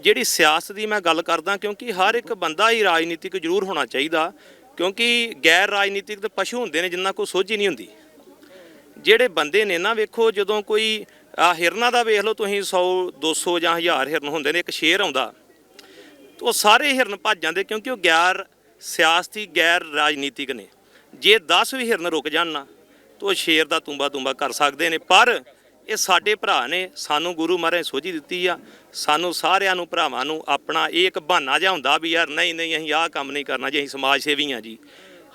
ਜਿਹੜੀ ਸਿਆਸਤ ਦੀ ਮੈਂ ਗੱਲ ਕਰਦਾ, ਕਿਉਂਕਿ ਹਰ ਇੱਕ ਬੰਦਾ ਹੀ ਰਾਜਨੀਤਿਕ ਜ਼ਰੂਰ ਹੋਣਾ ਚਾਹੀਦਾ, ਕਿਉਂਕਿ ਗੈਰ ਰਾਜਨੀਤਿਕ ਤੇ ਪਸ਼ੂ ਹੁੰਦੇ ਨੇ, ਜਿੰਨਾ ਕੋਈ ਸੋਝੀ ਨਹੀਂ ਹੁੰਦੀ। ਜਿਹੜੇ ਬੰਦੇ ਨੇ ਨਾ, ਵੇਖੋ ਜਦੋਂ ਕੋਈ, ਆ ਹਿਰਨਾਂ ਦਾ ਵੇਖ ਲਓ, ਤੁਸੀਂ 100 200 ਜਾਂ 1000 ਹਿਰਨ ਹੁੰਦੇ ਨੇ, ਇੱਕ ਸ਼ੇਰ ਆਉਂਦਾ। ਤੇ ਉਹ ਸਾਰੇ ਹਿਰਨ ਭੱਜ ਜਾਂਦੇ, ਕਿਉਂਕਿ ਉਹ ਗੈਰ ਸਿਆਸਤੀ, ਗੈਰ ਰਾਜਨੀਤਿਕ ਨੇ। ਜੇ 10 ਵੀ ਹਿਰਨ ਰੁਕ ਜਾਣ ਨਾ, ਤਾਂ ਉਹ ਸ਼ੇਰ ਦਾ ਤੁੰਬਾ ਤੁੰਬਾ ਕਰ ਸਕਦੇ ਨੇ, ਪਰ ਇਹ ਸਾਡੇ ਭਰਾ ਨੇ ਸਾਨੂੰ ਗੁਰੂ ਮਹਾਰਾਜ ਸੋਝੀ ਦਿੱਤੀ ਆ। ਸਾਨੂੰ ਸਾਰਿਆਂ ਨੂੰ, ਭਰਾਵਾਂ ਨੂੰ ਆਪਣਾ ਇਹ ਇੱਕ ਬਹਾਨਾ ਜਿਹਾ ਹੁੰਦਾ ਵੀ ਯਾਰ ਨਹੀਂ ਨਹੀਂ, ਅਸੀਂ ਆਹ ਕੰਮ ਨਹੀਂ ਕਰਨਾ ਜੀ, ਅਸੀਂ ਸਮਾਜ ਸੇਵੀ ਆ ਜੀ।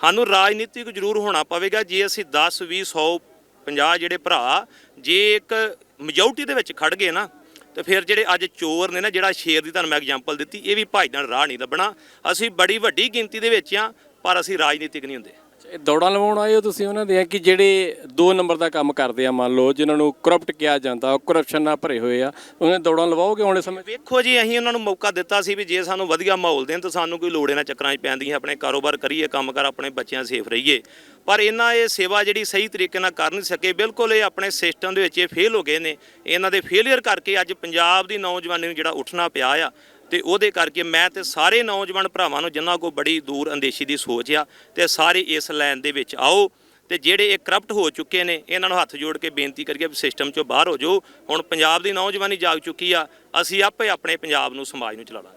ਸਾਨੂੰ ਰਾਜਨੀਤਿਕ ਜ਼ਰੂਰ ਹੋਣਾ ਪਵੇਗਾ ਜੇ ਅਸੀਂ 10 20 100 50 ਜਿਹੜੇ ਭਰਾ ਜੇ ਇੱਕ ਮੈਜੋਰਟੀ ਦੇ ਵਿੱਚ ਖੜ ਗਏ ਨਾ, ਤੇ ਫਿਰ ਜਿਹੜੇ ਅੱਜ ਚੋਰ ਨੇ ਨਾ, ਜਿਹੜਾ ਸ਼ੇਰ ਦੀ ਤੁਹਾਨੂੰ ਮੈਂ ਐਗਜ਼ਾਮਪਲ ਦਿੱਤੀ, ਇਹ ਵੀ ਭਾਈ ਨਾਲ ਰਾਹ ਨਹੀਂ ਲੱਭਣਾ। ਅਸੀਂ ਬੜੀ ਵੱਡੀ ਗਿਣਤੀ ਦੇ ਵਿੱਚ ਆ, ਪਰ ਅਸੀਂ ਰਾਜਨੀਤਿਕ ਨਹੀਂ ਹੁੰਦੇ। ਇਹ ਦੌੜਾਂ ਲਵਾਉਣ ਆਏ ਹੋ ਤੁਸੀਂ ਉਹਨਾਂ ਦੇ ਕਿ ਜਿਹੜੇ 2 ਨੰਬਰ ਦਾ ਕੰਮ ਕਰਦੇ ਆ, ਮੰਨ ਲਓ ਜਿਨ੍ਹਾਂ ਨੂੰ ਕਰਪਟ ਕਿਹਾ ਜਾਂਦਾ ਕਰਪਸ਼ਨ ਨਾਲ ਭਰੇ ਹੋਏ ਆ, ਉਹਨਾਂ ਦੌੜਾਂ ਲਵਾਓਗੇ ਆਉਣੇ ਸਮੇਂ 'ਚ? ਵੇਖੋ ਜੀ, ਅਸੀਂ ਉਹਨਾਂ ਨੂੰ ਮੌਕਾ ਦਿੱਤਾ ਸੀ ਵੀ ਜੇ ਸਾਨੂੰ ਵਧੀਆ ਮਾਹੌਲ ਦੇਣ ਤਾਂ ਸਾਨੂੰ ਕੋਈ ਲੋੜ ਇਹਨਾਂ ਚੱਕਰਾਂ 'ਚ ਪੈਂਦੀਆਂ ਆਪਣੇ ਕਾਰੋਬਾਰ ਕਰੀਏ, ਕੰਮ ਕਰ, ਆਪਣੇ ਬੱਚਿਆਂ ਸੇਫ ਰਹੀਏ ਪਰ ਇਹਨਾਂ ਇਹ ਸੇਵਾ ਜਿਹੜੀ ਸਹੀ ਤਰੀਕੇ ਨਾਲ ਕਰ ਨਹੀਂ ਸਕੇ, ਬਿਲਕੁਲ ਇਹ ਆਪਣੇ ਸਿਸਟਮ ਦੇ ਵਿੱਚ ਇਹ ਫੇਲ ਹੋ ਗਏ ਨੇ ਇਹਨਾਂ ਦੇ ਫੇਲਿਅਰ ਕਰਕੇ ਅੱਜ ਪੰਜਾਬ ਦੀ ਨੌਜਵਾਨੀ ਨੂੰ ਜਿਹੜਾ ਉੱਠਣਾ ਪਿਆ ਆ ਤੇ ਉਹਦੇ ਕਰਕੇ ਮੈਂ ਤੇ ਸਾਰੇ ਨੌਜਵਾਨ ਭਰਾਵਾਂ ਨੂੰ ਜਿਨ੍ਹਾਂ ਕੋ ਬੜੀ ਦੂਰ ਅੰਦੇਸ਼ੀ ਦੀ ਸੋਚ ਆ ਤੇ ਸਾਰੇ ਇਸ ਲਾਈਨ ਦੇ ਵਿੱਚ ਆਓ ਤੇ ਜਿਹੜੇ ਇਹ ਕਰਪਟ ਹੋ ਚੁੱਕੇ ਨੇ, ਇਹਨਾਂ ਨੂੰ ਹੱਥ ਜੋੜ ਕੇ ਬੇਨਤੀ ਕਰੀਏ ਵੀ ਸਿਸਟਮ ਚੋਂ ਬਾਹਰ ਹੋ ਜਾਓ। ਹੁਣ ਪੰਜਾਬ ਦੀ ਨੌਜਵਾਨੀ ਜਾਗ ਚੁੱਕੀ ਆ, ਅਸੀਂ ਆਪੇ ਆਪਣੇ ਪੰਜਾਬ ਨੂੰ ਸਮਾਜ ਨੂੰ ਚਲਾਵਾਂਗੇ।